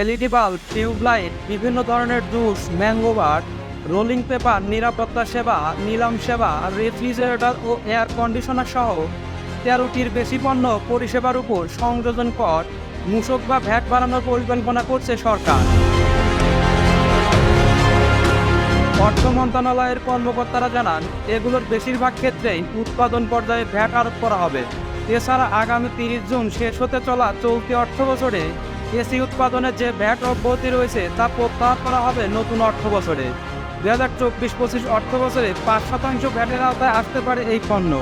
LED bulb tube light বিভিন্ন ধরনের juice, mango bar, rolling paper, নিরাপত্তা সেবা, নিলাম সেবা, রেফ্রিজারেটর ও এয়ার কন্ডিশনার সহ তেরোটির বেশি পণ্য পরিষেবার উপর সংযোজন কর। মূসক বা ভ্যাট বাড়ানোর পরিকল্পনা করছে সরকার। অর্থ মন্ত্রণালয়ের কর্মকর্তারা জানান, এগুলোর বেশিরভাগ ক্ষেত্রেই উৎপাদন পর্যায়ে ভ্যাট আরোপ করা হবে। এছাড়া আগামী তিরিশ জুন শেষ হতে চলা চলতি অর্থ বছরে এসি উৎপাদনের যে ভ্যাট অব্যাহতি রয়েছে, তা প্রত্যাহার করা হবে নতুন অর্থ বছরে দু হাজার চব্বিশ পঁচিশ অর্থ বছরে পাঁচ শতাংশ ভ্যাটের আওতায় আসতে পারে এই পণ্য।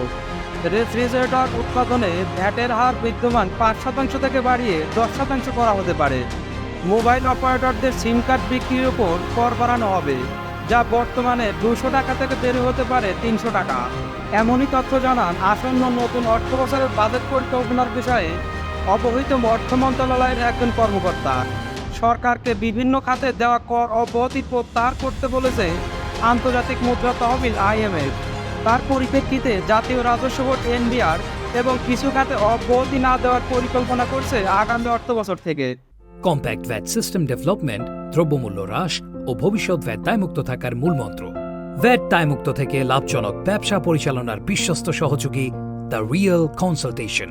রেফ্রিজারেটর উৎপাদনে ভ্যাটের হার বিদ্যমান পাঁচ শতাংশ থেকে বাড়িয়ে দশ শতাংশ করা হতে পারে। মোবাইল অপারেটরদের সিম কার্ড বিক্রির উপর কর বাড়ানো হবে, যা বর্তমানে দুশো টাকা থেকে বেড়ে হতে পারে তিনশো টাকা। এমনই তথ্য জানান আসন্ন নতুন অর্থ বছরের বাজেট পরিকল্পনার বিষয়ে অবহিত অর্থ মন্ত্রণালয়ের একজন কর্মকর্তা। সরকারকে বিভিন্ন খাতে দেওয়া কর অব্যাহতি প্রত্যাহার করতে বলেছে আন্তর্জাতিক মুদ্রা তহবিল আইএমএফ। তার পরিপ্রেক্ষিতে জাতীয় রাজস্ব বোর্ড এনবিআর এবং কিছু খাতে অব্যাহতি না দেওয়ার পরিকল্পনা করছে আগামী অর্থ বছর থেকে। কম্প্যাক্ট ভ্যাট সিস্টেম ডেভেলপমেন্ট, দ্রব্যমূল্য হ্রাস ও ভবিষ্যৎ ভ্যাট দায়মুক্ত থাকার মূলমন্ত্র ভ্যাট দায়মুক্ত থেকে লাভজনক ব্যবসা পরিচালনার বিশ্বস্ত সহযোগী দ্য রিয়েল কনসালটেশন।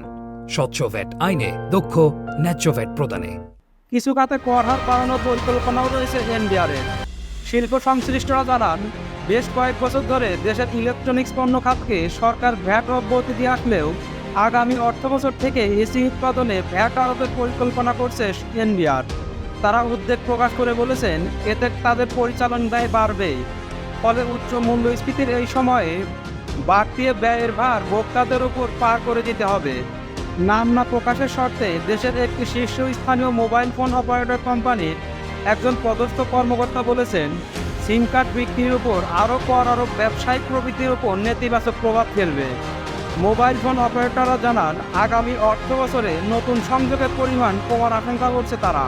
স্বচ্ছ ভ্যাট আইনে দক্ষ ন্যায্য ভ্যাট প্রদানে। কিছু খাতে কর হার বাড়ানোর পরিকল্পনাও রয়েছে এনবিআরের শিল্প সংশ্লিষ্টরা জানান, বেশ কয়েক বছর ধরে দেশের ইলেকট্রনিক্স পণ্য খাতকে সরকার ভ্যাট অব্যাহতি দিয়ে আসলেও আগামী অর্থ বছর থেকে এসি উৎপাদনে ভ্যাট আরোপের পরিকল্পনা করছে এনবিআর। তারা উদ্বেগ প্রকাশ করে বলেছেন, এতে তাদের পরিচালন ব্যয় বাড়বে ফলে উচ্চ মূল্যস্ফীতির এই সময়ে বাড়তি ব্যয়ের ভার ভোক্তাদের উপর পার করে দিতে হবে। নাম না প্রকাশের শর্তে দেশের একটি শীর্ষস্থানীয় মোবাইল ফোন অপারেটর কোম্পানির একজন পদস্থ কর্মকর্তা বলেছেন, সিম কার্ড বিক্রির উপর আরও কর আরোপ ব্যবসায়িক প্রবৃত্তির উপর নেতিবাচক প্রভাব ফেলবে। মোবাইল ফোন অপারেটররা জানান, আগামী অর্থ বছরে নতুন সংযোগের পরিমাণ কমার আশঙ্কা করছে তারা।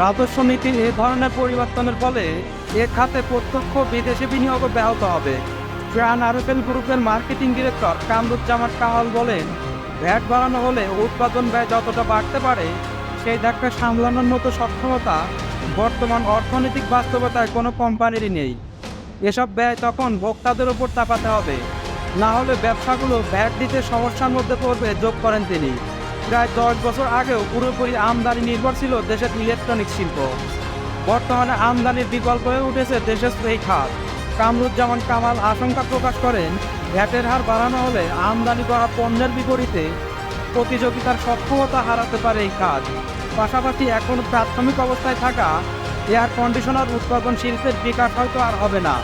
রাজস্ব নীতির এ ধরনের পরিবর্তনের ফলে এ খাতে প্রত্যক্ষ বিদেশি বিনিয়োগ ব্যাহত হবে। ট্রান আরএফএল গ্রুপের মার্কেটিং ডিরেক্টর কামরুজ্জামান কাহাল বলেন ভ্যাট বাড়ানো হলে উৎপাদন ব্যয় যতটা বাড়তে পারে, সেই ধাক্কা সামলানোর মতো সক্ষমতা বর্তমান অর্থনৈতিক বাস্তবতায় কোনো কোম্পানিরই নেই। এসব ব্যয় তখন ভোক্তাদের উপর চাপাতে হবে। না হলে ব্যবসাগুলো ভ্যাট দিতে সমস্যার মধ্যে পড়বে, যোগ করেন তিনি। প্রায় দশ বছর আগেও পুরোপুরি আমদানি নির্ভর ছিল দেশের ইলেকট্রনিক শিল্প। বর্তমানে আমদানির বিকল্প হয়ে উঠেছে দেশের এই খাত। কামরুজ্জামান কামাল আশঙ্কা প্রকাশ করেন, ভ্যাটের হার বাড়ানো হলে আমদানি করা পণ্যের বিপরীতে প্রতিযোগিতার সক্ষমতা হারাতে পারে এই কাজ। পাশাপাশি এখন প্রাথমিক অবস্থায় থাকা এয়ার কন্ডিশনার উৎপাদন শিল্পের বিকাশ হয়তো আর হবে না।